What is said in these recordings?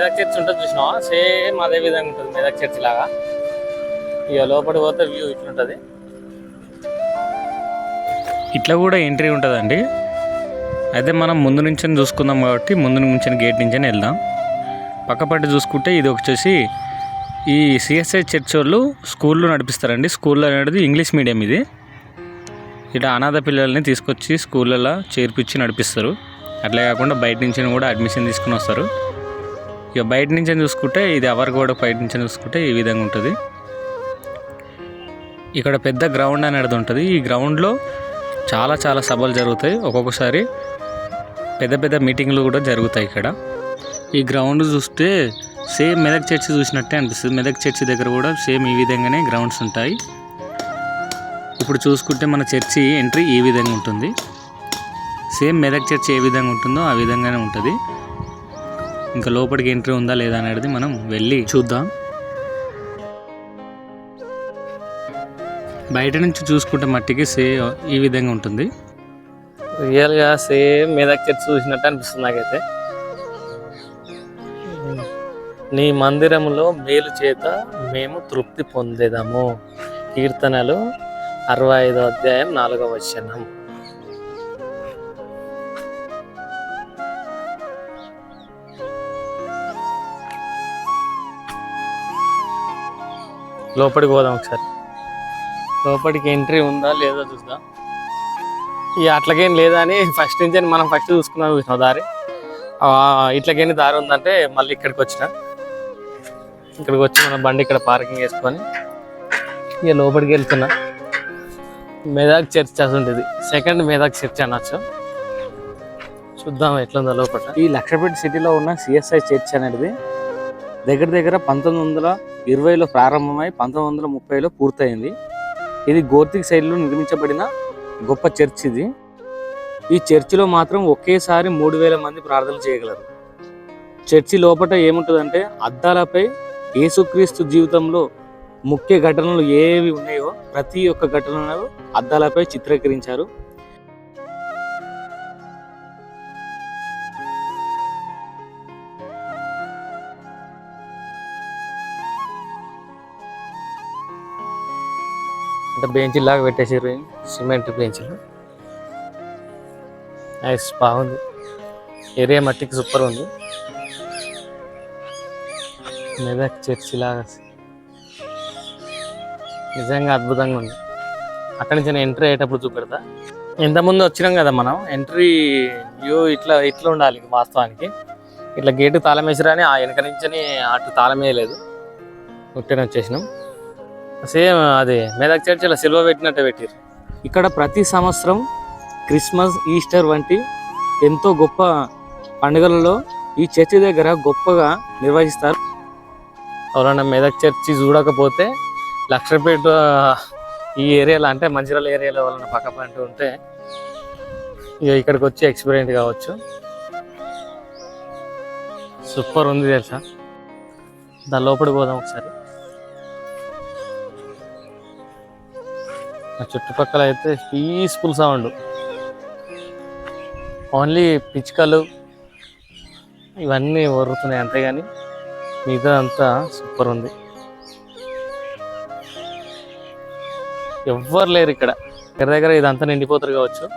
Medak church ఉంటుంది చూసినావా? Same అదే విధంగా ఉంటుంది మెదక్ చర్చ్ లాగా. ఇక లోపలికి పోతే వ్యూ ఇట్లుంటుంది. ఇట్లా కూడా ఎంట్రీ ఉంటుందండి. అయితే మనం ముందు నుంచి చూసుకుందాం కాబట్టి ముందు నుంచి గేట్ నుంచి వెళ్దాం. పక్కపట్టి చూసుకుంటే ఇది వచ్చేసి ఈ సిఎస్ఐ చర్చ్ వాళ్ళు స్కూల్లో నడిపిస్తారండి. స్కూల్లో అనేది ఇంగ్లీష్ మీడియం ఇది. ఇట్లా అనాథ పిల్లల్ని తీసుకొచ్చి స్కూళ్ళలో చేర్పించి నడిపిస్తారు. అట్లే కాకుండా బయట నుంచి కూడా అడ్మిషన్ తీసుకుని వస్తారు. ఇక బయట నుంచి చూసుకుంటే ఇది అవర్ కూడా బయట నుంచి చూసుకుంటే ఈ విధంగా ఉంటుంది. ఇక్కడ పెద్ద గ్రౌండ్ అనేది ఉంటుంది. ఈ గ్రౌండ్లో చాలా చాలా సభలు జరుగుతాయి. ఒక్కొక్కసారి పెద్ద పెద్ద మీటింగ్లు కూడా జరుగుతాయి ఇక్కడ. ఈ గ్రౌండ్ చూస్తే సేమ్ మెదక్ చర్చి చూసినట్టే అనిపిస్తుంది. మెదక్ చర్చి దగ్గర కూడా సేమ్ ఈ విధంగానే గ్రౌండ్స్ ఉంటాయి. ఇప్పుడు చూసుకుంటే మన చర్చి ఎంట్రీ ఈ విధంగా ఉంటుంది. సేమ్ మెదక్ చర్చి ఏ విధంగా ఉంటుందో ఆ విధంగానే ఉంటుంది. ఇంకా లోపలికి ఎంట్రీ ఉందా లేదా అనేది మనం వెళ్ళి చూద్దాం. బయట నుంచి చూసుకుంటే మట్టికి సే ఈ విధంగా ఉంటుంది. రియల్గా సేమ్ మెదక్ చూసినట్టు అనిపిస్తుంది నాకైతే. నీ మందిరములో మేలు చేత మేము తృప్తి పొందేదాము. కీర్తనలు అరవై ఐదో అధ్యాయం నాలుగవ వచనం. లోపలికి పోదాం ఒకసారి. లోపలికి ఎంట్రీ ఉందా లేదా చూద్దాం. ఈ అట్లకేం లేదా అని ఫస్ట్ నుంచి మనం ఫస్ట్ చూసుకున్నాం చూసిన దారి. ఆ, ఇట్లకేని దారి ఉందంటే మళ్ళీ ఇక్కడికి వచ్చిన. ఇక్కడికి వచ్చి మన బండి ఇక్కడ పార్కింగ్ చేసుకొని ఇక లోపలికి వెళ్తున్నా. మెదాక్ చర్చ్ ఉంటుంది సెకండ్ మెదాక్ చర్చ్ అనొచ్చు. చూద్దాం ఎట్లుందో లోపల. ఈ లక్షపేట సిటీలో ఉన్న సిఎస్ఐ చర్చ్ అనేది దగ్గర దగ్గర పంతొమ్మిది వందల ఇరవైలో ప్రారంభమై పంతొమ్మిది వందల ముప్పైలో పూర్తయింది. ఇది గోర్తిక్ శైలిలో నిర్మించబడిన గొప్ప చర్చ్ ఇది. ఈ చర్చిలో మాత్రం ఒకేసారి మూడు వేల మంది ప్రార్థన చేయగలరు. చర్చి లోపల ఏముంటుందంటే అద్దాలపై యేసుక్రీస్తు జీవితంలో ముఖ్య ఘటనలు ఏవి ఉన్నాయో ప్రతి ఒక్క ఘటనను అద్దాలపై చిత్రీకరించారు. అంటే బెంచీలు లాగా పెట్టేసారు సిమెంట్ బెంచీలు. నైస్ బాగుంది. ఏరియా మట్టికి సూపర్ ఉంది. మెదక్ చర్చి లాగా నిజంగా అద్భుతంగా ఉంది. అక్కడి నుంచి నేను ఎంట్రీ అయ్యేటప్పుడు చూపెడతా. ఇంతకుముందు వచ్చినాం కదా మనం ఎంట్రీ వ్యూ ఇట్లా ఇట్లా ఉండాలి వాస్తవానికి. ఇట్లా గేటు తాళం వేసిరని ఆ వెనక నుంచి అటు తాళం వేయలేదు. ఉట్టిన వచ్చేసినాం. సేమ్ అది మెదక్ చర్చ్ ఇలా సిల్వ పెట్టినట్టే పెట్టారు ఇక్కడ ప్రతి సంవత్సరం క్రిస్మస్ ఈస్టర్ వంటి ఎంతో గొప్ప పండుగలలో ఈ చర్చి దగ్గర గొప్పగా నిర్వహిస్తారు. ఎవరైనా మెదక్ చర్చి చూడకపోతే లక్షపేట ఈ ఏరియాలో అంటే మంచిర్యాల ఏరియాలో వాళ్ళని పక్క పంట ఉంటే ఇక ఇక్కడికి వచ్చి ఎక్స్పీరియన్స్ కావచ్చు. సూపర్ ఉంది తెలుసా? దాని లోపలికి పోదాం ఒకసారి. చుట్టుపక్కల అయితే పీస్ఫుల్ సౌండ్ ఓన్లీ పిచ్చుకలు ఇవన్నీ ఒరుతున్నాయి అంతేగాని మిగతా అంతా సూపర్ ఉంది. ఎవ్వరు లేరు ఇక్కడ. దగ్గర దగ్గర ఇదంతా నిండిపోతారు కావచ్చు.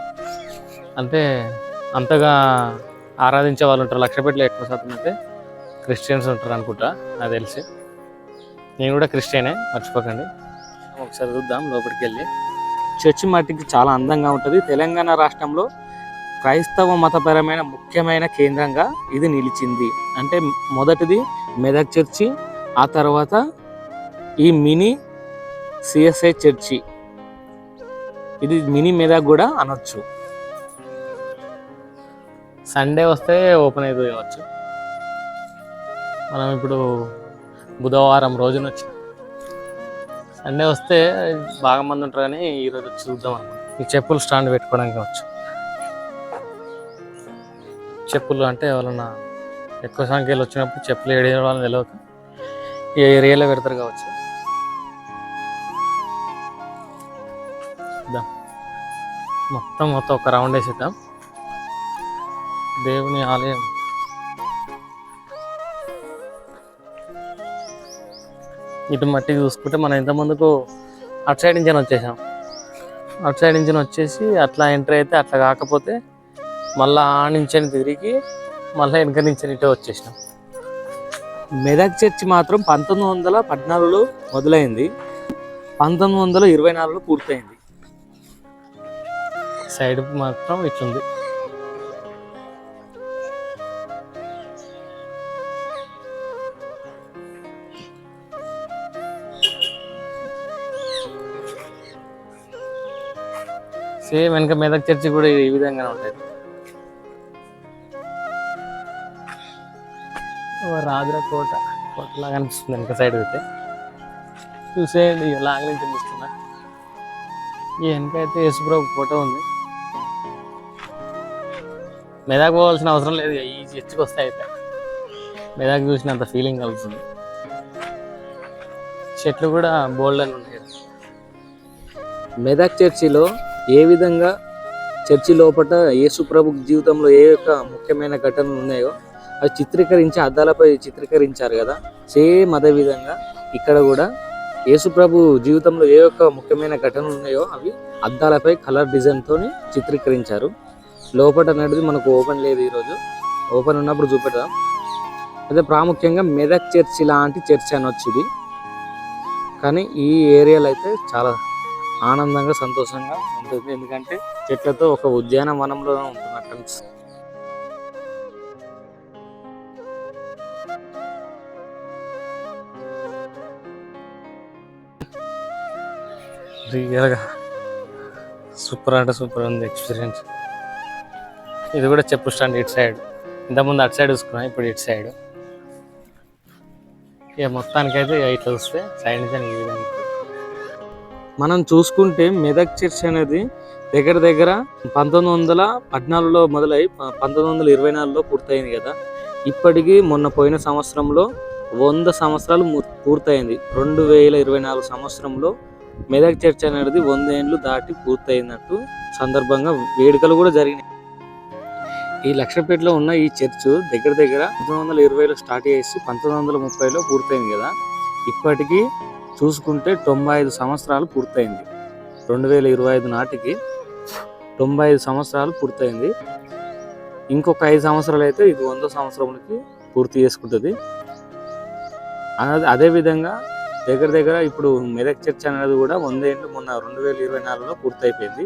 అంటే అంతగా ఆరాధించే వాళ్ళు ఉంటారు. లక్షపేటలో ఎక్కువ శాతం అయితే క్రిస్టియన్స్ ఉంటారు అనుకుంటా నాకు తెలిసి. నేను కూడా క్రిస్టియనే మర్చిపోకండి. ఒకసారి చూద్దాం లోపలికి వెళ్ళి. చర్చి మట్టికి చాలా అందంగా ఉంటుంది. తెలంగాణ రాష్ట్రంలో క్రైస్తవ మతపరమైన ముఖ్యమైన కేంద్రంగా ఇది నిలిచింది. అంటే మొదటిది మెదక్ చర్చి ఆ తర్వాత ఈ మినీ సిఎస్ఐ చర్చి. ఇది మినీ మెదక్ కూడా అనొచ్చు. సండే వస్తే ఓపెన్ అయిపోయవచ్చు మనం ఇప్పుడు బుధవారం రోజున వచ్చి సండే వస్తే బాగా మంది ఉంటారు కానీ ఈరోజు వచ్చి చూద్దాం అనుకుంటున్నాం. ఈ చెప్పులు స్టాండ్ పెట్టుకోవడానికి వచ్చు చెప్పులు అంటే ఎవరన్నా ఎక్కువ సంఖ్యలో వచ్చినప్పుడు చెప్పులు ఏడిన వాళ్ళని తెలియక ఏ ఏరియాలో పెడతారు కావచ్చు. మొత్తం మొత్తం ఒక రౌండ్ వేసేద్దాం. దేవుని ఆలయం. ఇటు మట్టి చూసుకుంటే మనం ఇంత ముందుకు అటు సైడ్ నుంచి వచ్చేసాం. అటు సైడ్ నుంచి వచ్చేసి అట్లా ఎంటర్ అయితే అట్లా కాకపోతే మళ్ళీ ఆ నుంచి తిరిగి మళ్ళీ వెనక నుంచి ఇటే వచ్చేసినాం. మెదక్ చర్చి మాత్రం పంతొమ్మిది వందల పద్నాలుగులో మొదలైంది. పంతొమ్మిది వందల ఇరవై నాలుగులో పూర్తయింది. సైడ్ మాత్రం ఇట్లుంది. సేమ్ వెనక మెదక్ చర్చి కూడా ఈ విధంగానే ఉంటుంది. ఓ రాజుల కోట. కోటలాగా అనిపిస్తుంది వెనక సైడ్ అయితే. చూసేయండి లాంగ్ నుంచి చూస్తున్నా. ఈ వెనక అయితే యేసుప్రభు ఫోటో ఉంది. మెదక్ పోవాల్సిన అవసరం లేదు ఈ చర్చికి వస్తే అయితే మెదక్ చూసినంత ఫీలింగ్ కలుగుతుంది చెట్లు కూడా బోల్డ్ అని ఉన్నాయి. మెదక్ చర్చిలో ఏ విధంగా చర్చి లోపల యేసుప్రభు జీవితంలో ఏ యొక్క ముఖ్యమైన ఘటనలు ఉన్నాయో అవి చిత్రీకరించి అద్దాలపై చిత్రీకరించారు కదా. సేమ్ అదే విధంగా ఇక్కడ కూడా యేసుప్రభు జీవితంలో ఏ యొక్క ముఖ్యమైన ఘటనలు ఉన్నాయో అవి అద్దాలపై కలర్ డిజైన్తో చిత్రీకరించారు. లోపల అనేది మనకు ఓపెన్ లేదు ఈరోజు. ఓపెన్ ఉన్నప్పుడు చూపెడదాం. అదే ప్రాముఖ్యంగా మెదక్ చర్చి లాంటి చర్చి అనొచ్చు ఇది కానీ ఈ ఏరియాలో అయితే చాలా ఆనందంగా సంతోషంగా ఉంటుంది. ఎందుకంటే చెట్లతో ఒక ఉద్యానవనంలో ఉంటున్నట్టు రియల్గా సూపర్ అంటే సూపర్ ఉంది ఎక్స్పీరియన్స్ ఇది కూడా చెప్పు స్టాండ్ ఇటు సైడ్ ఇంతకుముందు అటు సైడ్ చూసుకున్నాం ఇప్పుడు ఇటు సైడ్ ఇక మొత్తానికైతే ఇక ఇట్లా చూస్తే సైడ్ నుంచి ఈ విధంగా మనం చూసుకుంటే మెదక్ చర్చ్ అనేది దగ్గర దగ్గర పంతొమ్మిది వందల పద్నాలుగులో మొదలై ప- పంతొమ్మిది వందల ఇరవై నాలుగులో పూర్తయింది కదా. ఇప్పటికీ మొన్న పోయిన సంవత్సరంలో వంద సంవత్సరాలు పూర్తయింది. రెండు వేల ఇరవై నాలుగు సంవత్సరంలో మెదక్ చర్చ్ అనేది వంద ఏండ్లు దాటి పూర్తయినట్టు సందర్భంగా వేడుకలు కూడా జరిగినాయి. ఈ లక్షపేటలో ఉన్న ఈ చర్చ్ దగ్గర దగ్గర పంతొమ్మిది వందల ఇరవైలో స్టార్ట్ చేసి పంతొమ్మిది వందల ముప్పైలో పూర్తయింది కదా. ఇప్పటికీ చూసుకుంటే తొంభై ఐదు సంవత్సరాలు పూర్తయింది. రెండు వేల ఇరవై ఐదు నాటికి తొంభై ఐదు సంవత్సరాలు పూర్తయింది. ఇంకొక ఐదు సంవత్సరాలు అయితే ఇది వంద సంవత్సరములకి పూర్తి చేసుకుంటుంది. అదే అదేవిధంగా దగ్గర దగ్గర ఇప్పుడు మెదక్ చర్చ్ అనేది కూడా వంద ఏళ్ళు మొన్న రెండు వేల ఇరవై నాలుగులో పూర్తయిపోయింది.